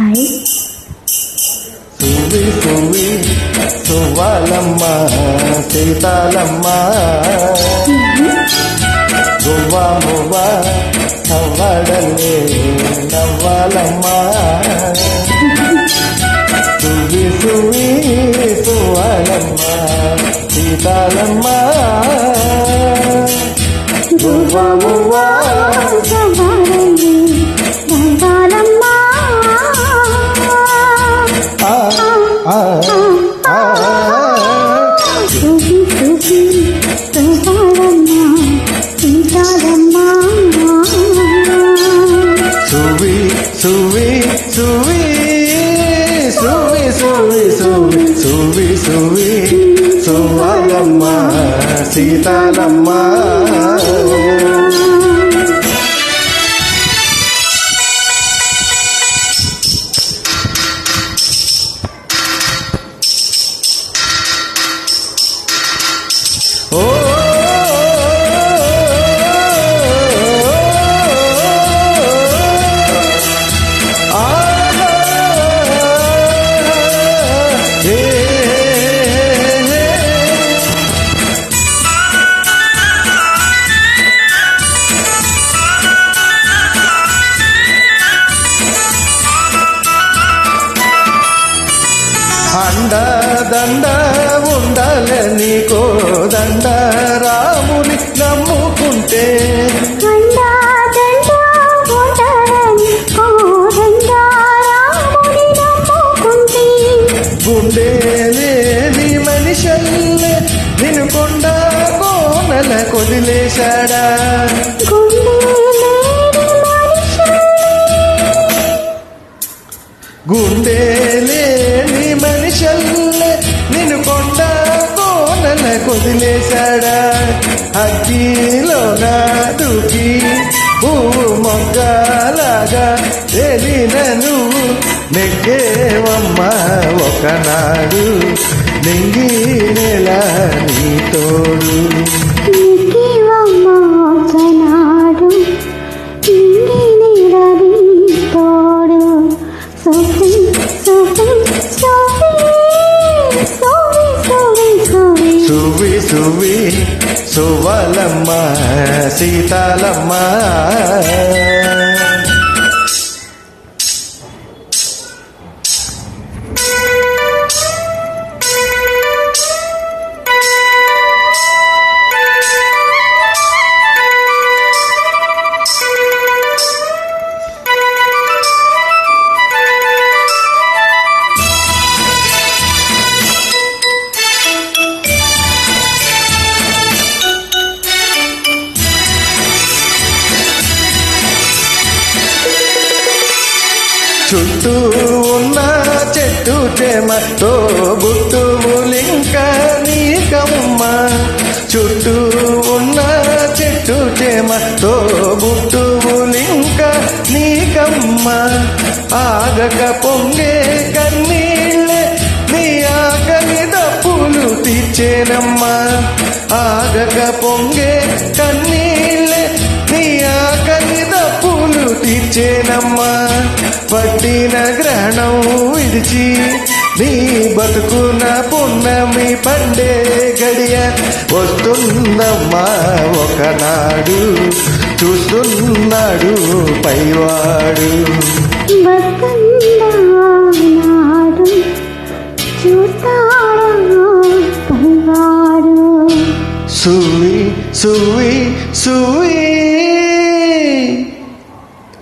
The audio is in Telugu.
హాయ్. సువి సువి సువ్వాలమ్మ సీతాలమ్మ. గువ్వా మువ్వా నవ్వడలే నవ్వాలమ్మ. సువి సువి సువ్వాలమ్మ సీతాలమ్మ. గువ్వా మువ్వా సువి సువి సువి సువి సువి సువి సువి సువి. సువ్వాలమ్మ సీతాలమ్మ. Oh! అండ దండ ఉండాల నీకో దండ. రాముని నమ్ముకుంటే గుండేలేని మనిషల్లే నిన్ను కొండ కోనల కొదిలేశాడా? గుండేలే వదిలేశాడా? కొదిలేశాడా అగ్గిలో నా పువ్వు మొగ్గలాగా తెలిన నువ్వు నెగ్గేవమ్మ ఒకనాడు నెంగి నెల నీ తోడు. సువి సువి సువలమ్మ సీతాలమ్మ. చుట్టూ ఉన్న చెట్టు చేమతో బుట్టువులింక నీకమ్మ. చుట్టూ ఉన్న చెట్టు చేమతో బుట్టువులింక నీకమ్మ. ఆగక పొంగే కన్నీళ్ళే నీ ఆకలి దప్పులు తీర్చేనమ్మా. ఆగక పొంగే తీర్చేనమ్మా పట్టిన గ్రహణం విడిచి నీ బతుకున పున్నమి పండే గడియ వస్తుందమ్మా ఒకనాడు చూస్తున్నాడు పైవాడు. సువి సువి సువి.